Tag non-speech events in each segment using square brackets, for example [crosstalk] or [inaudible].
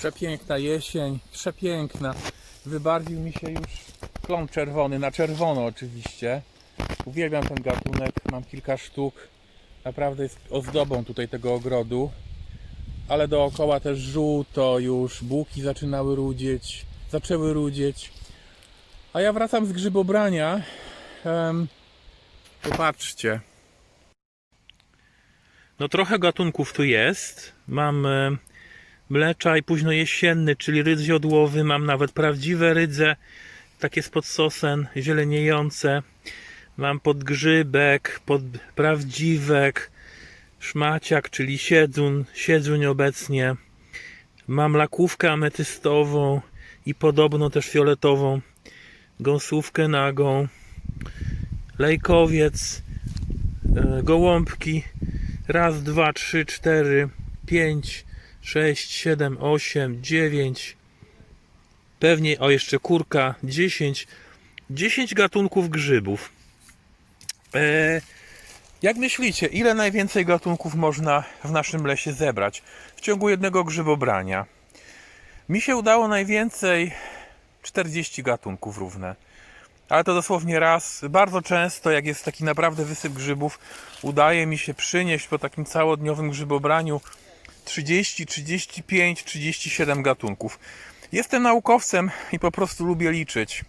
Przepiękna jesień, przepiękna. Wybarwił mi się już klon czerwony, na czerwono oczywiście. Uwielbiam ten gatunek, mam kilka sztuk. Naprawdę jest ozdobą tutaj tego ogrodu. Ale dookoła też żółto już, buki zaczynały rudzieć, zaczęły rudzieć. A ja wracam z grzybobrania. Em, popatrzcie. No trochę gatunków tu jest. Mam mleczaj późnojesienny, czyli rydz jodłowy. Mam nawet prawdziwe rydze, takie spod sosen, zieleniejące. Mam podgrzybek, pod prawdziwek, szmaciak, czyli siedzun, siedzuń obecnie. Mam lakówkę ametystową i podobno też fioletową, gąsówkę nagą, lejkowiec, e, gołąbki. Raz, dwa, trzy, cztery, pięć, sześć, siedem, osiem, dziewięć. Pewnie, o jeszcze kurka, dziesięć. Dziesięć gatunków grzybów. E, jak myślicie, ile najwięcej gatunków można w naszym lesie zebrać w ciągu jednego grzybobrania? Mi się udało najwięcej 40 gatunków równe. Ale to dosłownie raz. Bardzo często, jak jest taki naprawdę wysyp grzybów, udaje mi się przynieść po takim całodniowym grzybobraniu 30, 35, 37 gatunków. Jestem naukowcem i po prostu lubię liczyć.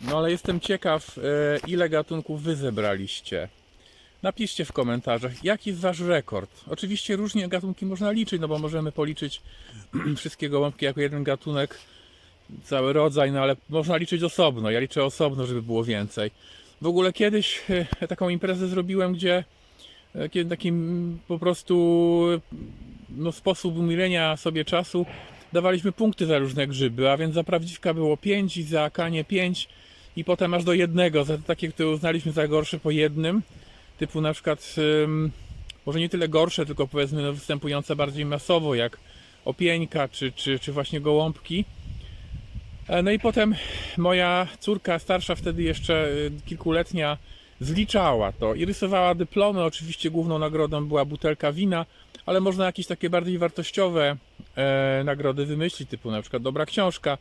No ale jestem ciekaw, e, ile gatunków wy zebraliście. Napiszcie w komentarzach, jaki jest wasz rekord. Oczywiście różnie gatunki można liczyć, no bo możemy policzyć [clears throat] wszystkie gołąbki jako jeden gatunek, cały rodzaj, no ale można liczyć osobno. Ja liczę osobno, żeby było więcej. W ogóle kiedyś e, taką imprezę zrobiłem, gdzie e, kiedy taki mm, po prostu no, sposób umilenia sobie czasu. Dawaliśmy punkty za różne grzyby, a więc za prawdziwka było 5 i za kanie 5 i potem aż do jednego, za takie, które uznaliśmy za gorsze po jednym, typu na przykład może nie tyle gorsze, tylko powiedzmy no, występujące bardziej masowo, jak opieńka czy, czy, czy właśnie gołąbki. E, No i potem moja córka, starsza wtedy jeszcze y, kilkuletnia, zliczała to i rysowała dyplomy. Oczywiście główną nagrodą była butelka wina, ale można jakieś takie bardziej wartościowe e, nagrody wymyślić, typu na przykład dobra książka,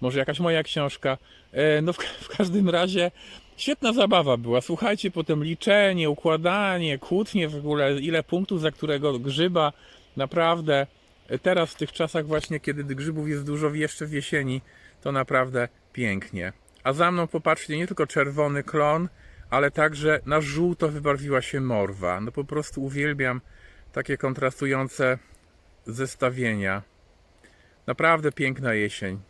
może jakaś moja książka. E, no w, w każdym razie świetna zabawa była. Słuchajcie, potem liczenie, układanie, kłótnie w ogóle, ile punktów za którego grzyba. Naprawdę e, teraz w tych czasach właśnie, kiedy grzybów jest dużo jeszcze w jesieni, to naprawdę pięknie. A za mną popatrzcie, nie tylko czerwony klon, ale także na żółto wybarwiła się morwa. No po prostu uwielbiam takie kontrastujące zestawienia. Naprawdę piękna jesień.